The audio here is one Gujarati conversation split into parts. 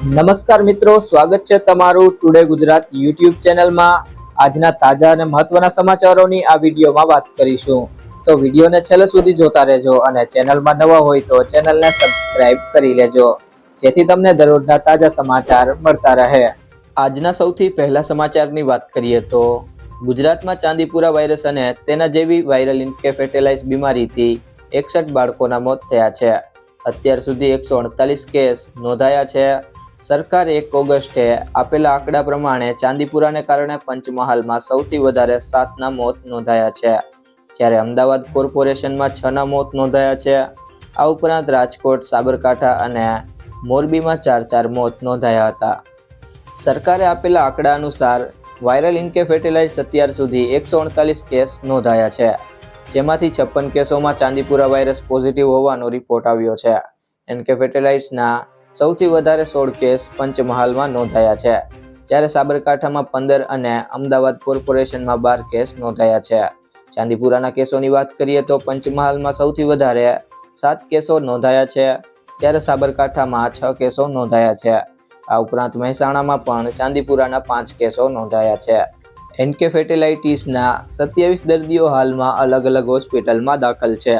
નમસ્કાર મિત્રો, સ્વાગત છે તમારું ટુડે ગુજરાત યુટ્યુબ ચેનલમાં. આજના તાજા અને મહત્વના સમાચારોની આ વિડીયોમાં વાત કરીશું. તો વિડીયોને છેલ્લે સુધી જોતા રહેજો અને ચેનલમાં નવા હોય તો ચેનલને સબસ્ક્રાઇબ કરી લેજો, જેથી તમને દરરોજના તાજા સમાચાર મળતા રહે. આજના સૌથી પહેલા સમાચારની વાત કરીએ તો, ગુજરાતમાં ચાંદીપુરા વાયરસ અને તેના જેવી વાયરલ ઇન્કેફેટેલાઇઝ બીમારીથી એકસઠ બાળકોના મોત થયા છે. અત્યાર સુધી એકસો અડતાલીસ કેસ નોંધાયા છે. સરકારે એક ઓગસ્ટે આપેલા આંકડા પ્રમાણે ચાંદીપુરાને કારણે પંચમહાલમાં સૌથી વધારે સાતના મોત નોંધાયા છે. જ્યારે અમદાવાદ કોર્પોરેશનમાં છના મોત નોંધાયા છે. આ ઉપરાંત રાજકોટ, સાબરકાંઠા અને મોરબીમાં ચાર ચાર મોત નોંધાયા હતા. સરકારે આપેલા આંકડા અનુસાર વાયરલ ઇન્કેફેટેલાઇઝ અત્યાર સુધી એકસો અડતાલીસ કેસ નોંધાયા છે. જેમાંથી છપ્પન કેસોમાં ચાંદીપુરા વાયરસ પોઝિટિવ હોવાનો રિપોર્ટ આવ્યો છે. એન્કેફેટેલાઇઝના સૌથી વધારે સોળ કેસ પંચમહાલમાં નોંધાયા છે. જ્યારે સાબરકાંઠામાં પંદર અને અમદાવાદ કોર્પોરેશનમાં બાર કેસ નોંધાયા છે. ચાંદીપુરાના કેસોની વાત કરીએ તો પંચમહાલમાં સૌથી વધારે સાત કેસો નોંધાયા છે. ત્યારે સાબરકાંઠામાં છ કેસો નોંધાયા છે. આ ઉપરાંત મહેસાણામાં પણ ચાંદીપુરાના પાંચ કેસો નોંધાયા છે. એન્કેફેટેલાઇટીસના સત્યાવીસ દર્દીઓ હાલમાં અલગ અલગ હોસ્પિટલમાં દાખલ છે.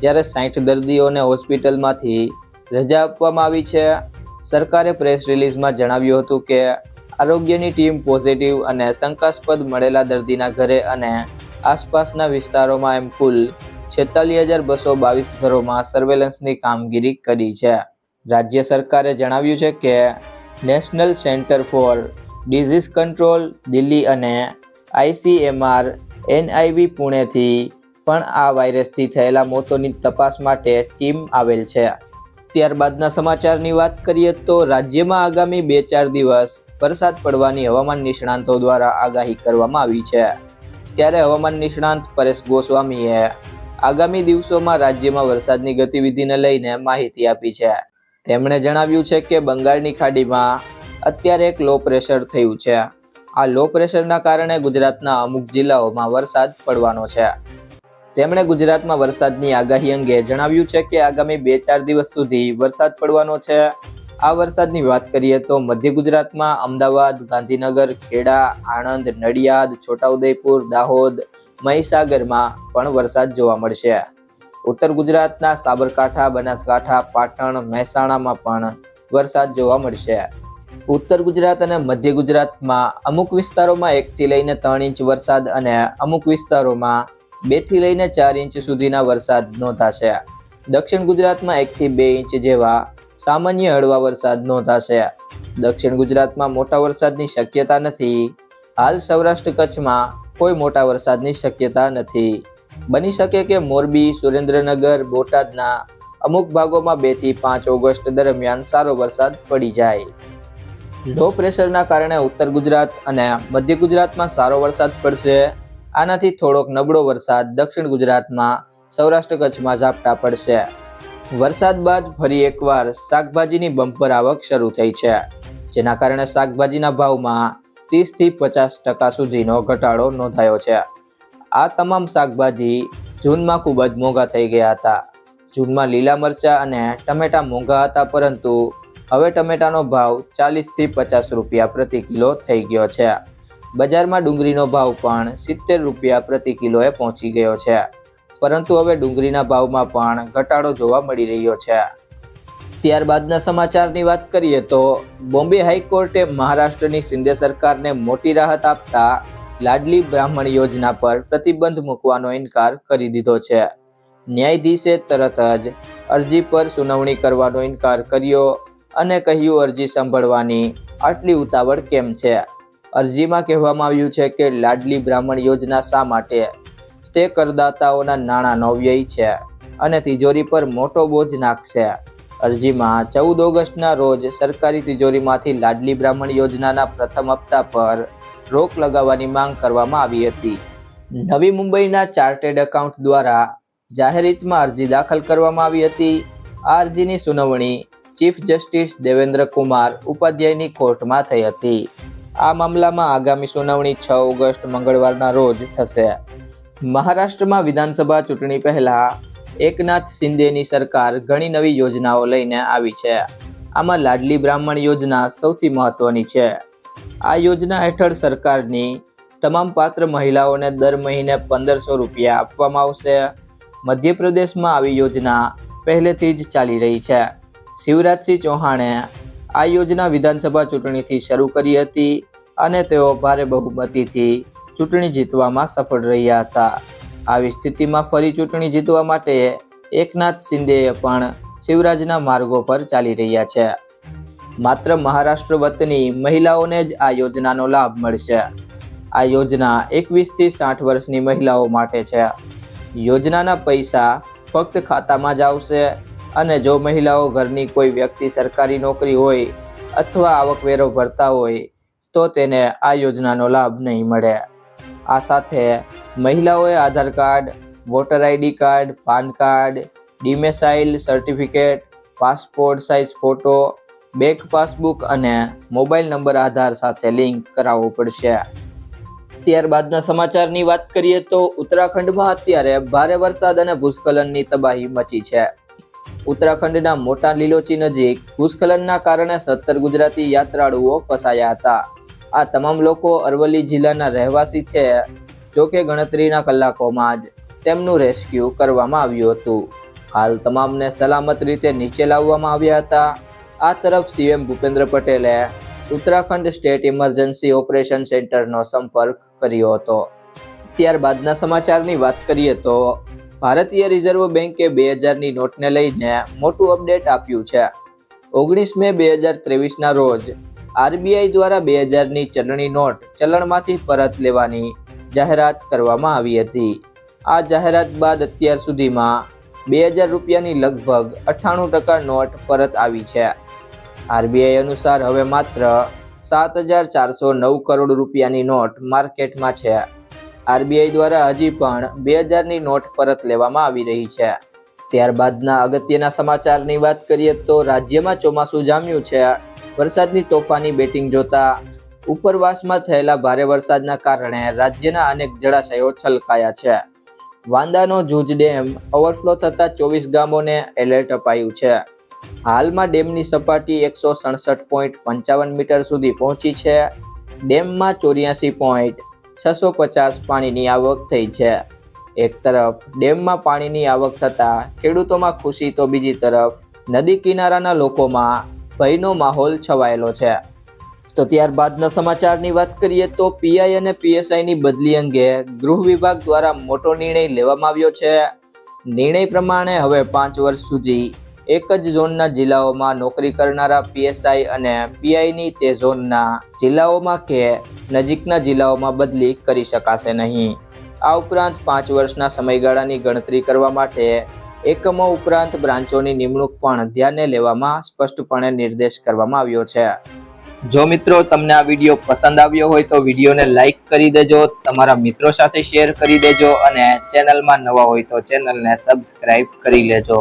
જ્યારે સાઠ દર્દીઓને હોસ્પિટલમાંથી રજા આપવામાં આવી છે. સરકારે પ્રેસ રિલીઝમાં જણાવ્યું હતું કે, આરોગ્યની ટીમ પોઝિટિવ અને શંકાસ્પદ મળેલા દર્દીના ઘરે અને આસપાસના વિસ્તારોમાં એમ કુલ છેતાલીસ હજાર બસો બાવીસ ઘરોમાં સર્વેલન્સની કામગીરી કરી છે. રાજ્ય સરકારે જણાવ્યું છે કે national centre for disease control Delhi અને આઈસીએમઆર એનઆઈવી પુણેથી પણ આ વાયરસથી થયેલા મોતોની તપાસ માટે ટીમ આવેલ છે. ત્યારબાદના સમાચારની વાત કરીએ તો રાજ્યમાં આગામી બે ચાર દિવસ વરસાદ પડવાની હવામાન નિષ્ણાંતો દ્વારા આગાહી કરવામાં આવી છે. ત્યારે હવામાન નિષ્ણાંત પરેશ ગોસ્વામીએ આગામી દિવસોમાં રાજ્યમાં વરસાદની ગતિવિધિને લઈને માહિતી આપી છે. તેમણે જણાવ્યું છે કે બંગાળની ખાડીમાં અત્યારે એક લો પ્રેશર થયું છે. આ લો પ્રેશરના કારણે ગુજરાતના અમુક જિલ્લાઓમાં વરસાદ પડવાનો છે. તેમણે ગુજરાતમાં વરસાદની આગાહી અંગે જણાવ્યું છે કે આગામી બે ચાર દિવસ સુધી વરસાદ પડવાનો છે. આ વરસાદની વાત કરીએ તો મધ્ય ગુજરાતમાં અમદાવાદ, ગાંધીનગર, ખેડા, આણંદ, નડિયાદ, છોટાઉદેપુર, દાહોદ, મહીસાગરમાં પણ વરસાદ જોવા મળશે. ઉત્તર ગુજરાતના સાબરકાંઠા, બનાસકાંઠા, પાટણ, મહેસાણામાં પણ વરસાદ જોવા મળશે. ઉત્તર ગુજરાત અને મધ્ય ગુજરાતમાં અમુક વિસ્તારોમાં એકથી લઈને ત્રણ ઇંચ વરસાદ અને અમુક વિસ્તારોમાં બેથી લઈને ચાર ઇંચ સુધીના વરસાદ નોંધાશે. દક્ષિણ ગુજરાતમાં એકથી બે ઇંચ જેવા સામાન્ય હળવા વરસાદ નોંધાશે. દક્ષિણ ગુજરાતમાં મોટા વરસાદની શક્યતા નથી. હાલ સૌરાષ્ટ્ર કચ્છમાં કોઈ મોટા વરસાદની શક્યતા નથી. બની શકે કે મોરબી, સુરેન્દ્રનગર, બોટાદના અમુક ભાગોમાં બેથી પાંચ ઓગસ્ટ દરમિયાન સારો વરસાદ પડી જાય. લો પ્રેશરના કારણે ઉત્તર ગુજરાત અને મધ્ય ગુજરાતમાં સારો વરસાદ પડશે. આનાથી થોડોક નબળો વરસાદ દક્ષિણ ગુજરાતમાં સૌરાષ્ટ્ર કચ્છમાં ઝાપટા પડશે. વરસાદ બાદ ફરી એકવાર શાકભાજીની બમ્પર આવક શરૂ થઈ છે, જેના કારણે શાકભાજીના ભાવમાં ત્રીસથી પચાસ ટકા સુધીનો ઘટાડો નોંધાયો છે. આ તમામ શાકભાજી જૂનમાં ખૂબ જ મોંઘા થઈ ગયા હતા. જૂનમાં લીલા મરચાં અને ટમેટા મોંઘા હતા, પરંતુ હવે ટમેટાનો ભાવ ચાલીસથી પચાસ રૂપિયા પ્રતિ કિલો થઈ ગયો છે. બજારમાં ડુંગળીનો ભાવ પણ સિત્તેર રૂપિયા પ્રતિ કિલોએ પહોંચી ગયો છે. પરંતુ હવે ડુંગળીના ભાવમાં પણ ઘટાડો જોવા મળી રહ્યો છે. ત્યારબાદના સમાચારની વાત કરીએ તો બોમ્બે હાઈકોર્ટે મહારાષ્ટ્રની શિંદે સરકારને મોટી રાહત આપતા લાડલી બ્રાહ્મણ યોજના પર પ્રતિબંધ મૂકવાનો ઇનકાર કરી દીધો છે. ન્યાયાધીશે તરત જ અરજી પર સુનાવણી કરવાનો ઇનકાર કર્યો અને કહ્યું અરજી સાંભળવાની આટલી ઉતાવળ કેમ છે? અરજીમાં કહેવામાં આવ્યું છે કે લાડલી બ્રાહ્મણ યોજના શા માટે? તે કરદાતાઓના નાણાંનો વ્યય છે અને તિજોરી પર મોટો બોજ નાખશે. અરજીમાં ચૌદ ઓગસ્ટના રોજ સરકારી તિજોરીમાંથી લાડલી બ્રાહ્મણ યોજનાના પ્રથમ હપ્તા પર રોક લગાવવાની માંગ કરવામાં આવી હતી. નવી મુંબઈના ચાર્ટેડ એકાઉન્ટ દ્વારા જાહેરિતમાં અરજી દાખલ કરવામાં આવી હતી. આ અરજીની સુનાવણી ચીફ જસ્ટિસ દેવેન્દ્ર કુમાર ઉપાધ્યાયની કોર્ટમાં થઈ હતી. આ મામલામાં આગામી સુનાવણી છ ઓગસ્ટ મંગળવારના રોજ થશે. મહારાષ્ટ્રમાં વિધાનસભા ચૂંટણી પહેલા એકનાથ શિંદેની સરકાર ઘણી નવી યોજનાઓ લઈને આવી છે. આમાં લાડલી બ્રાહ્મણ યોજના સૌથી મહત્વની છે. આ યોજના હેઠળ સરકારની તમામ પાત્ર મહિલાઓને દર મહિને પંદરસો રૂપિયા આપવામાં આવશે. મધ્યપ્રદેશમાં આવી યોજના પહેલેથી જ ચાલી રહી છે. શિવરાજસિંહ ચૌહાણે આ યોજના વિધાનસભા ચૂંટણીથી શરૂ કરી હતી અને તેઓ ભારે બહુમતીથી ચૂંટણી જીતવામાં સફળ રહ્યા હતા. આવી સ્થિતિમાં ફરી ચૂંટણી જીતવા માટે એકનાથ શિંદેએ પણ શિવરાજના માર્ગો પર ચાલી રહ્યા છે. માત્ર મહારાષ્ટ્ર વતની મહિલાઓને જ આ યોજનાનો લાભ મળશે. આ યોજના એકવીસથી સાઠ વર્ષની મહિલાઓ માટે છે. યોજનાના પૈસા ફક્ત ખાતામાં જ આવશે. અને જો મહિલાઓ ઘરની કોઈ વ્યક્તિ સરકારી નોકરી હોય અથવા આવકવેરો ભરતા હોય, તો તેને આ યોજનાનો લાભ નહીં મળે. આ સાથે મહિલાઓએ Aadhaar card, voter ID card, PAN card, domicile certificate, passport size photo, bank passbook અને મોબાઈલ નંબર આધાર સાથે લિંક કરાવવો પડશે. ત્યારબાદના સમાચારની વાત કરીએ તો ઉત્તરાખંડમાં અત્યારે ભારે વરસાદ અને ભૂસ્ખલનની તબાહી મચી છે. ઉત્તરાખંડના મોટા લીલોચી નજીક ભૂસ્ખલનના કારણે સત્તર ગુજરાતી યાત્રાળુઓ ફસાયા હતા. આ તમામ લોકો અરવલ્લી જિલ્લાના રહેવાસી છે, જો ગણતરીના કલાકોમાં જ તેમનું રેસ્ક્યુ કરવામાં આવ્યું હતું. હાલ તમામને સલામત રીતે નીચે લાવવામાં આવ્યા હતા. આ તરફ સીએમ ભૂપેન્દ્ર પટેલે ઉત્તરાખંડ સ્ટેટ ઇમરજન્સી ઓપરેશન સેન્ટરનો સંપર્ક કર્યો હતો. ત્યારબાદના સમાચારની વાત કરીએ તો ભારતીય રિઝર્વ બેન્કે બે હજારની નોટને લઈને મોટું અપડેટ આપ્યું છે. ઓગણીસ મે બે હજાર ત્રેવીસના રોજ આરબીઆઈ દ્વારા બે હજારની ચલણી નોટ ચલણમાંથી પરત લેવાની જાહેરાત કરવામાં આવી હતી. આ જાહેરાત બાદ અત્યાર સુધીમાં બે હજાર રૂપિયાની લગભગ અઠ્ઠાણું ટકા નોટ પરત આવી છે. આરબીઆઈ અનુસાર હવે માત્ર સાત હજાર ચારસો નવ કરોડ રૂપિયાની નોટ માર્કેટમાં છે. આરબીઆઈ દ્વારા હજી પણ બે હજારની નોટ પરત લેવામાં આવી રહી છે. ત્યારબાદના અગત્યના સમાચારની વાત કરીએ તો રાજ્યમાં ચોમાસું જામ્યું છે. વરસાદની તોફાની બેટિંગ જોતા ઉપરવાસમાં થયેલા ભારે વરસાદના કારણે રાજ્યના અનેક જળાશયો છલકાયા છે. વાંદાનો જૂજ ડેમ ઓવરફ્લો થતા ચોવીસ ગામોને એલર્ટ અપાયું છે. હાલમાં ડેમની સપાટી એકસો સડસઠ પોઈન્ટ પંચાવન મીટર સુધી પહોંચી છે. ડેમમાં ચોર્યાસી પોઈન્ટ છસો પચાસ પાણીની આવક થઈ છે. એક તરફ ડેમમાં પાણીની આવક થતાં ખેડૂતોમાં ખુશી, તો બીજી તરફ નદી કિનારાના લોકોમાં ભયનો માહોલ છવાયેલો છે. તો ત્યારબાદના સમાચારની વાત કરીએ તો પીઆઈ અને પીએસઆઈની બદલી અંગે ગૃહ વિભાગ દ્વારા મોટો નિર્ણય લેવામાં આવ્યો છે. નિર્ણય પ્રમાણે હવે પાંચ વર્ષ સુધી એક જ ઝોનના જિલ્લાઓમાં નોકરી કરનારા પીએસઆઈ અને પીઆઈની તે ઝોનના જિલ્લાઓમાં કે નજીકના જિલ્લાઓમાં બદલી કરી શકાશે નહીં. આ ઉપરાંત પાંચ વર્ષના સમયગાળાની ગણતરી કરવા માટે એકમો ઉપરાંત બ્રાન્ચોની નિમણૂક પણ ધ્યાને લેવામાં સ્પષ્ટપણે નિર્દેશ કરવામાં આવ્યો છે. જો મિત્રો તમને આ વીડિયો પસંદ આવ્યો હોય તો વિડીયોને લાઈક કરી દેજો, તમારા મિત્રો સાથે શેર કરી દેજો અને ચેનલમાં નવા હોય તો ચેનલને સબસ્ક્રાઈબ કરી લેજો.